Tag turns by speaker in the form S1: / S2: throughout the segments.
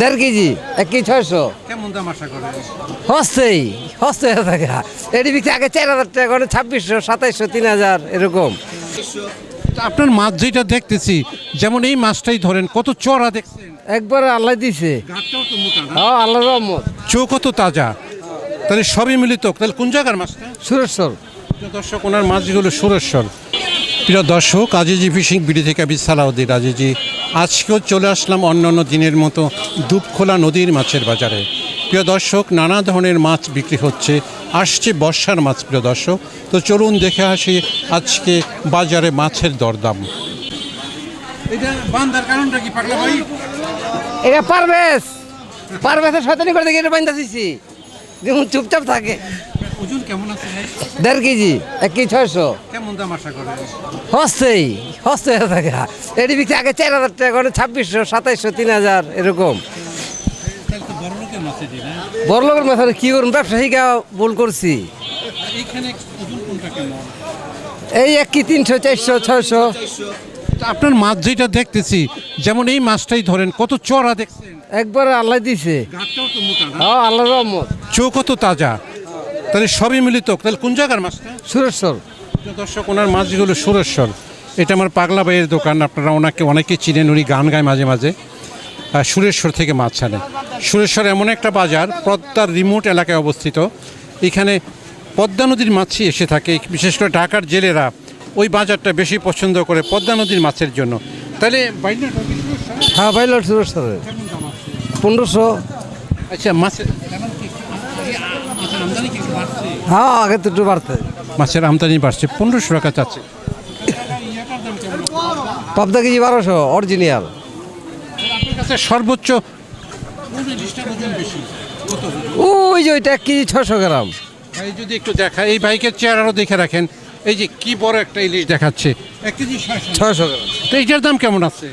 S1: দেড় কেজি এক কেজি ছয়শো।
S2: কেমন দাম আশা করেন?
S1: হস্তেই হস্তে থাকে। এটি বিক্রি আগে চার হাজার টাকা করে ছাব্বিশশো সাতাইশশো তিন হাজার এরকম।
S2: আপনার মাছ যেটা দেখতেছি যেমন এই মাছটাই ধরেন কত চড়া দেখছেন?
S1: একবার আল্লাহ দিছে। হ্যাঁ আল্লাহ রহমত।
S2: চোখও তো তাজা। তাহলে সবই মিলিত। তাহলে কোন জায়গার মাছটা?
S1: সুরেশ্বর।
S2: দর্শক ওনার মাছগুলো সুরেশ্বর। প্রিয় দর্শক আজিজি ফিশিং বিডি থেকে আমি সালাউদ্দিন আজিজি। আজকেও চলে আসলাম অন্যান্য দিনের মতো দুপখোলা নদীর মাছের বাজারে। প্রিয় দর্শক নানা ধরনের মাছ বিক্রি হচ্ছে আসছে বর্ষার মাছ প্রিয় দর্শক। তো চলুন দেখে আসি আজকে বাজারে মাছের দরদাম। এটা বান্দার কারণটা কি পাগলা ভাই?
S1: এটা পারবেশ পারবেশের শয়তানি করে দেখে এটা বাইন্দা দিছি। যেমন চুপচাপ থাকে।
S2: ওজন কেমন আছে
S1: দেড় কেজি এক কেজি ছয়শো।
S2: কেমন দাম আশা করেন?
S1: হস্তেই হস্তে হয়ে এটি বিক্রি আগে চার হাজার টাকা করে ছাব্বিশশো সাতাইশশো তিন হাজার এরকম।
S2: তাহলে তো বড় লোকের মাছ এটি না
S1: বড় লোকের মাথায় কি করুন ব্যবসায়ীকে ভুল করছি। এই এক কি তিনশো চারশো ছয়শো।
S2: আপনার মাছ যেটা দেখতেছি যেমন এই মাছটাই ধরেন কত চড়া দেখছেন?
S1: একবার আল্লাহ দিছে। হ্যাঁ আল্লাহ রহমত।
S2: চোখও তো তাজা। তাহলে সবই মিলিত। তাহলে কোন জায়গার মাছটা?
S1: সুরেশ্বর।
S2: দর্শক ওনার মাছগুলো সুরেশ্বর। এটা আমার পাগলা ভাইয়ের দোকান আপনারা ওনাকে অনেকে চিনেন উনি গান গায় মাঝে মাঝে। সুরেশ্বর থেকে মাছ আনে সুরেশ্বর এমন একটা বাজার পদ্মার রিমোট এলাকায় অবস্থিত। এখানে পদ্মা নদীর মাছই এসে থাকে বিশেষ করে ঢাকার জেলেরা ওই বাজারটা বেশি পছন্দ করে পদ্মা নদীর মাছের জন্য। তাহলে?
S1: হ্যাঁ বাইলর সুরেশ্বরের। পনেরোশো।
S2: আচ্ছা মাছের
S1: হ্যাঁ আগে তো একটু বাড়তে
S2: মাছের আমদানি বাড়ছে পনেরোশো টাকা চাচ্ছে।
S1: পাবদা কেজি বারোশো অরিজিনাল
S2: কাছে সর্বোচ্চ
S1: ওই যে ওইটা এক কেজি ছশো গ্রাম।
S2: ভাই যদি একটু দেখা এই বাইকের চেয়ারও দেখে রাখেন। এই যে কি বড় একটা ইলিশ দেখাচ্ছে। এক কেজি ছয়শো।
S1: গ্রাম।
S2: তো এইটার দাম কেমন আছে?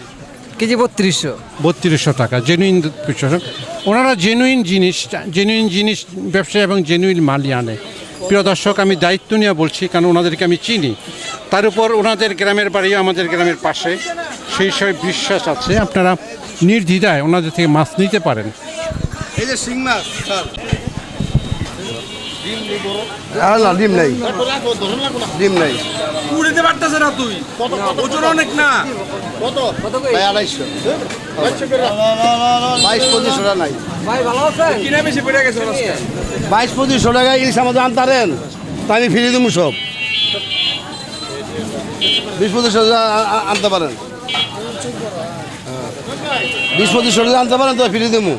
S1: কেজি বত্রিশশো।
S2: বত্রিশশো টাকা জেনুইন ওনারা জেনুইন জিনিস জেনুইন জিনিস ব্যবসা এবং জেনুইন মালই আনে। প্রিয় দর্শক আমি দায়িত্ব নিয়ে বলছি কারণ ওনাদেরকে আমি চিনি। তার উপর ওনাদের গ্রামের বাড়িও আমাদের গ্রামের পাশে। সেই সব বিশ্বাস আছে আপনারা নির্দ্বিধায় ওনাদের থেকে মাছ নিতে পারেন।
S3: এই যে শিং মাছ স্যার।
S1: আর না ডিম নেই।
S3: ডিম নাই।
S4: উড়িতে পারতেছে না তুই। ওজন অনেক না।
S3: ভাই আড়াইশো। বাইশ পঁচিশশো টাকা নাই।
S1: ভাই ভালো আছেন?
S4: কিনে বেশি পড়ে গেছে
S3: বাইশ পঁচিশশো টাকা ইলিশ আমাদের আনতারেন তা আমি ফিরিয়ে দেবো সব। বিশ পঁচিশশো টাকা আ- আ- আনতে পারেন। হ্যাঁ। বিশ পঁচিশশো টাকা আনতে পারেন তো ফিরিয়ে দেবো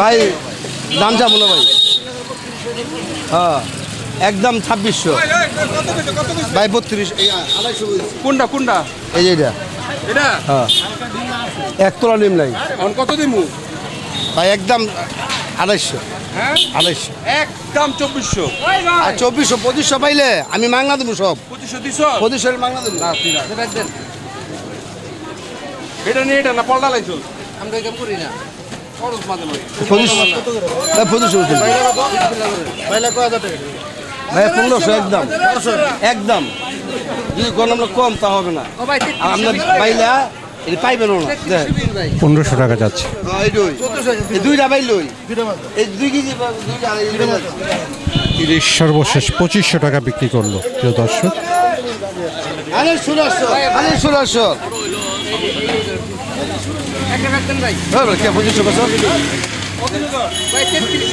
S1: ভাই।
S3: দাম চাবো না ভাই। হ্যাঁ একদম ছাব্বিশশো। ভাই বত্রিশ।
S4: কোনটা কোনটা?
S3: এই যে এটা।
S4: এটা?
S3: হ্যাঁ। এক তোলা নিম নাই।
S4: এখন কত দিমু?
S3: ভাই একদম আড়াইশো।
S4: হ্যাঁ?
S3: আড়াইশো।
S4: একদম চব্বিশশো।
S3: আর চব্বিশশো পঁচিশশো পাইলে আমি মাংনা দেবো সব।
S4: পঁচিশশো
S3: পঁচিশশো মাংনা দেবো
S4: না ঠিক আছে
S1: সেটা দেন
S4: এটা নিয়ে এটা না পল্টা লাইছো?
S1: আমরা এই কাম করি না।
S4: খরচ মাঝে মাঝে।
S3: ভাই পনেরোশো একদম। একদম। যদি কোনো আমরা কম তা হবে না। আপনার এটা না।
S2: পনেরোশো টাকা যাচ্ছে।
S3: দুইটা এই দুই কেজি।
S2: ইলিশ সর্বশেষ পঁচিশশো টাকা বিক্রি করল। প্রিয় দর্শক।
S3: আরে ষোলোশো আরে ষোলোশো। পঁচিশশো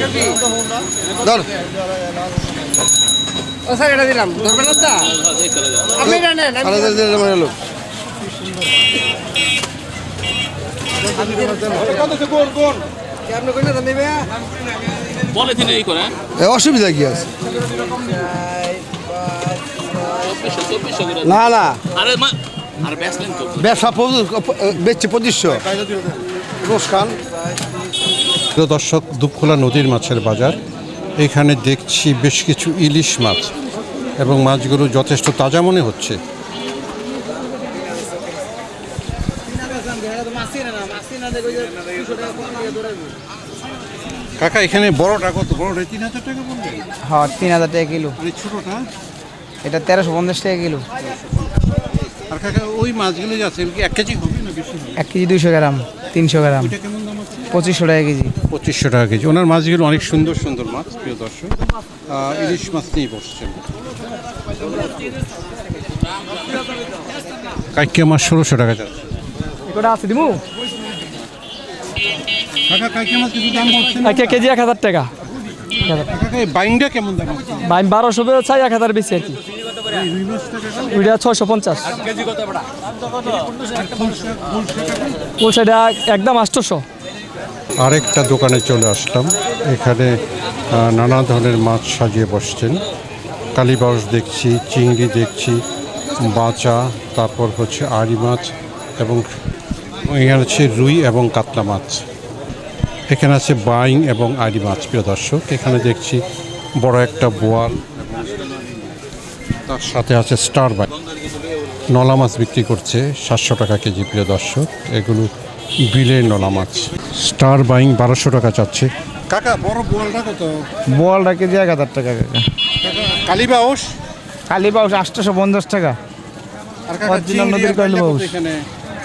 S1: বিশ
S3: ধর
S1: ও স্যার এটা দিলাম ধরবেন না তা আপনি এটা নেন আমি-
S3: আরে দে, দে, দে, লোক
S1: কি আপনি কই না জানি ভাইয়া
S5: পলিথিনে ই করে
S3: এ, অসুবিধা কি আছে না না ব্যবসা বেচছে পঁচিশশো। রোজ
S2: দর্শক দুপখোলা নদীর মাছের বাজার। এখানে দেখছি বেশ কিছু ইলিশ মাছ এবং মাছগুলো যথেষ্ট তাজা মনে হচ্ছে। কাকা এখানে বড়টা কত? বড়টা তিন হাজার টাকা বললেন
S1: হ্যাঁ তিন হাজার টাকা কিলো।
S2: ছোটটা?
S6: এটা তেরোশো পঞ্চাশ টাকা কিলো।
S2: আর কাকা ওই মাছগুলো আছে কি এক কেজি হবে না বেশি
S6: এক কেজি দুইশো গ্রাম তিনশো গ্রাম।
S2: ওইটা কেমন দাম আছে?
S6: পঁচিশশো টাকা কেজি।
S2: পঁচিশশো টাকা কেজি। ওনার মাছগুলো অনেক সুন্দর সুন্দর মাছ প্রিয় দর্শক। ইলিশ মাছ নিয়ে বসছেন। কাইকে মাছ ষোলোশো টাকা যাচ্ছে।
S6: এটা আছে দিমু?
S2: কাকা মাছ কিছু দাম বলছেন?
S6: এক কেজি এক হাজার টাকা।
S2: বাইংটা কেমন দাম
S6: বারোশো বেরো চাই এক হাজার বেশি আর কি। ওইটা ছয়শো পঞ্চাশ। একদম আটশোশো।
S2: আরেকটা দোকানে চলে আসলাম। এখানে নানা ধরনের মাছ সাজিয়ে বসছেন। কালীবাউস দেখছি চিংড়ি দেখছি বাঁচা তারপর হচ্ছে আড়ি মাছ এবং এখানে আছে রুই এবং কাতলা মাছ। এখানে আছে বাইং এবং আড়ি মাছ প্রিয় দর্শক। এখানে দেখছি বড় একটা বোয়াল। তার সাথে আছে স্টার বাইং নলা মাছ বিক্রি করছে সাতশো টাকা কেজি প্রিয় দর্শক। এগুলো বিলের নলা মাছ। স্টার বাইং বারোশো টাকা চাচ্ছে। কাকা বড় বোয়ালটা কত?
S6: বোয়ালটা কেজি এক হাজার টাকা। কাকা
S2: কালীবাউস
S6: কালী বাউস আটশোশো পঞ্চাশ টাকা।
S2: আর চিংড়ি
S6: নদীর কালীবাউস।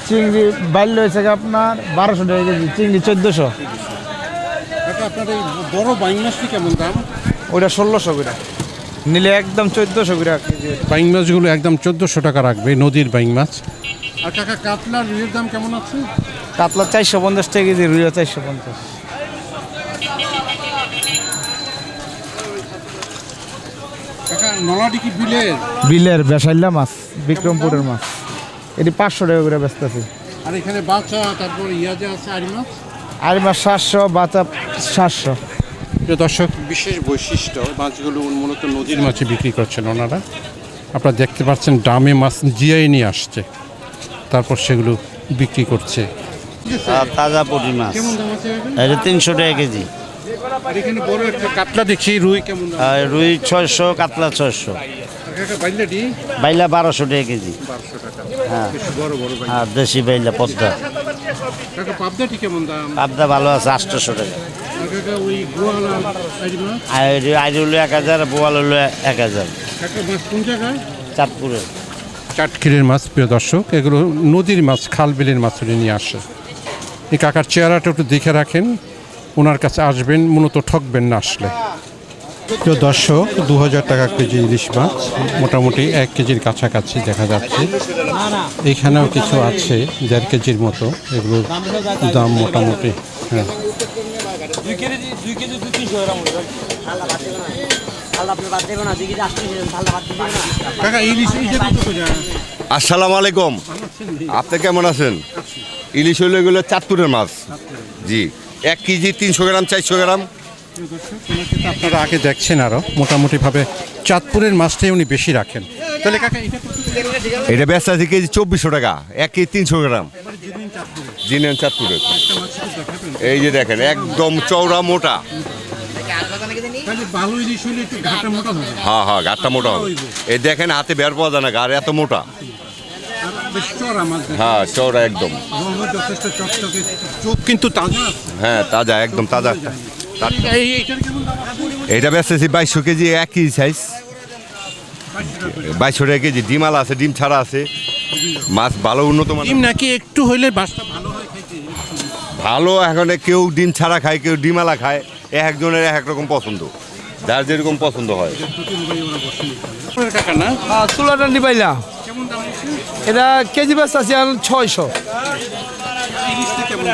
S6: চিংড়ি বাইল হয়েছে আপনার বারোশো টাকা কেজি চিংড়ি চোদ্দোশো।
S2: আপনার বড় বাইং মাছটি কেমন দাম?
S6: ওইটা ষোলোশো করে। নিলে একদম চোদ্দোশো করে কেজি
S2: বাইং মাছগুলো একদম চোদ্দোশো টাকা রাখবে নদীর বাইং মাছ। আর কাকা কাতলা রুইয়ের দাম কেমন আছে?
S6: কাতলা চারশো পঞ্চাশ টাকা কেজি রুইয়া চারশো পঞ্চাশ।
S2: কাকা কি বিলের?
S6: বিলের বেসাইল্লা মাছ বিক্রমপুরের মাছ। এটি পাঁচশো টাকা করে ব্যস্ত আছে
S2: আর এখানে বাচ্চা তারপর ইয়া যে আছে আড়ি মাছ?
S6: আর মাছ সাতশো বাতা সাতশো।
S2: প্রিয় দর্শক বিশেষ বৈশিষ্ট্য মাছগুলো মূলত নদীর মাছে বিক্রি করছেন ওনারা। আপনারা দেখতে পাচ্ছেন ডামে মাছ জিয়াই নিয়ে আসছে। তারপর সেগুলো বিক্রি করছে।
S7: তাজা পুঁটি মাছ। এটা তিনশো টাকা কেজি।
S2: কাতলা দেখছি রুই কেমন
S7: রুই ছয়শো কাতলা ছয়শো। বাইলা বারোশো টাকা কেজি। হ্যাঁ। দেশি বাইলা পদ্মা। পাবদা ভালো আছে আটশোশো টাকা।
S2: আর
S7: হলো এক হাজার বোয়াল হলো এক হাজার।
S2: মাছ
S7: চাঁদপুরে।
S2: চাটকিরের মাছ প্রিয় দর্শক এগুলো নদীর মাছ খাল বিলের মাছ নিয়ে আসে। এই কাকার চেহারাটা একটু দেখে রাখেন ওনার কাছে আসবেন মূলত ঠকবেন না আসলে। প্রিয় দর্শক দু হাজার টাকা কেজি ইলিশ মাছ মোটামুটি এক কেজির কাছাকাছি দেখা যাচ্ছে। এখানেও কিছু আছে দেড় কেজির মতো এগুলোর দাম মোটামুটি হ্যাঁ। কাকা ইলিশ এই কত
S8: আসসালামু আলাইকুম। আপনি কেমন আছেন? ইলিশ হলো এগুলো চাঁদপুরের মাছ। জি। এক কেজি তিনশো গ্রাম চারশো গ্রাম।
S2: আপনারা আগে দেখছেন আরও মোটামুটিভাবে চাঁদপুরের মাছটাই উনি বেশি রাখেন। তাহলে কাকা এটা কত করে?
S8: এটা ব্যস্ত আছে কেজি চব্বিশশো টাকা এক কেজি তিনশো গ্রাম। জিনেন চাঁদপুরের। এই যে দেখেন একদম চওড়া মোটা। হ্যাঁ হ্যাঁ গাঠটা মোটা হবে। এই দেখেন হাতে বের পাওয়া যায় না গাড় এত মোটা। হ্যাঁ চওড়া একদম।
S2: কিন্তু তাজা
S8: হ্যাঁ তাজা একদম তাজা? এটা ব্যস্ত আছে বাইশশো কেজি একই সাইজ বাইশশো টাকা কেজি ডিম আলা আছে ডিম ছাড়া আছে। মাছ ভালো উন্নত
S2: ডিম নাকি একটু হইলে বাসটা ভালো হয় খাইতে।
S8: ভালো এখন কেউ ডিম ছাড়া খায় কেউ ডিমালা খায় এক একজনের এক এক রকম পছন্দ। যার যেরকম পছন্দ হয়।
S2: আপনার কাকা না?
S6: চুলাটান্ডি পাইলা।
S2: কেমন দাম আছে
S6: এটা কেজি ব্যস্ত আছে ছয়শো।
S2: ইলিশটা কেমন?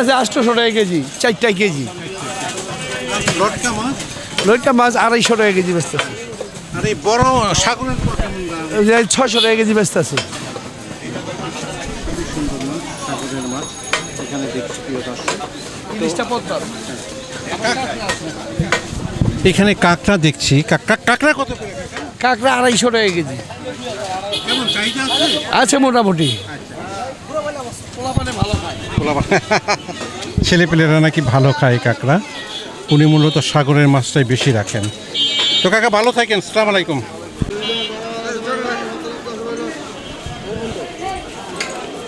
S2: আছে?
S6: আটশোশো টাকা কেজি চারটা কেজি।
S2: লটকা মাছ?
S6: আড়াইশো টাকা কেজি ব্যস্ত আছে
S2: আর এই বড় সাগরের পর কেমন দাম
S6: এই ছয়শো টাকা কেজি ব্যস্ত আছে।
S2: সাগরের মাছ এখানে দেখছি প্রিয় দর্শক এখানে কাঁকড়া দেখছি। কাঁকড়া কাঁকড়া কত
S6: কাঁকড়া আড়াইশো টাকা কেজি।
S2: আছে?
S6: আছে মোটামুটি।
S2: ছেলেপেলেরা নাকি ভালো খায় কাঁকড়া। উনি মূলত সাগরের মাছটাই বেশি রাখেন। তো কাকা ভালো থাকেন সালাম আলাইকুম।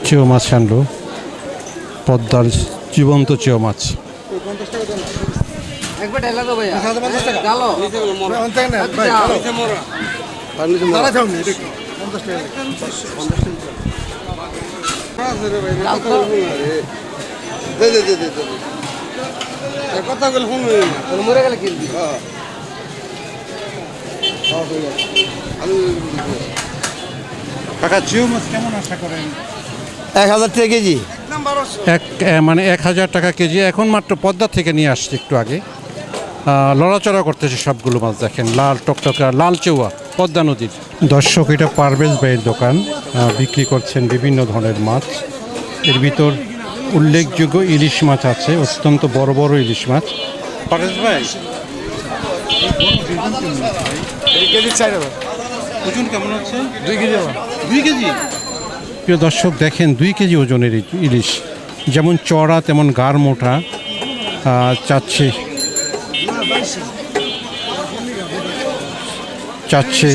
S2: চেও মাছ আনলো। পদ্মার জীবন্ত চেও মাছ।
S1: একবার ঢেলা দাও ভাইয়া। ডালো
S3: তার নিচে মোড়া। দে দে দে দে দে। এ কথা বলে ফোন
S1: মরে গেলে কিনবি
S2: কাকা জিও মাছ কেমন আশা করেন?
S3: এক হাজার টাকা কেজি।
S2: এক মানে এক হাজার টাকা কেজি। এখন মাত্র পদ্মা থেকে নিয়ে আসছে একটু আগে। লড়াচড়া করতেছে সবগুলো মাছ দেখেন লাল টকটকা লাল চেউয়া পদ্মা নদীর। দর্শক এটা পারভেজ ভাইয়ের দোকান। বিক্রি করছেন বিভিন্ন ধরনের মাছ। এর ভিতর উল্লেখযোগ্য ইলিশ মাছ আছে অত্যন্ত বড় বড় ইলিশ মাছ। পারভেজ ভাই
S6: কেজি চার হাজার
S2: ওজন কেমন হচ্ছে?
S6: দুই কেজি হবে
S2: দুই কেজি? প্রিয় দর্শক দেখেন দুই কেজি ওজনের ইলিশ। যেমন চড়া তেমন গার মোটা চাচ্ছে চাচ্ছে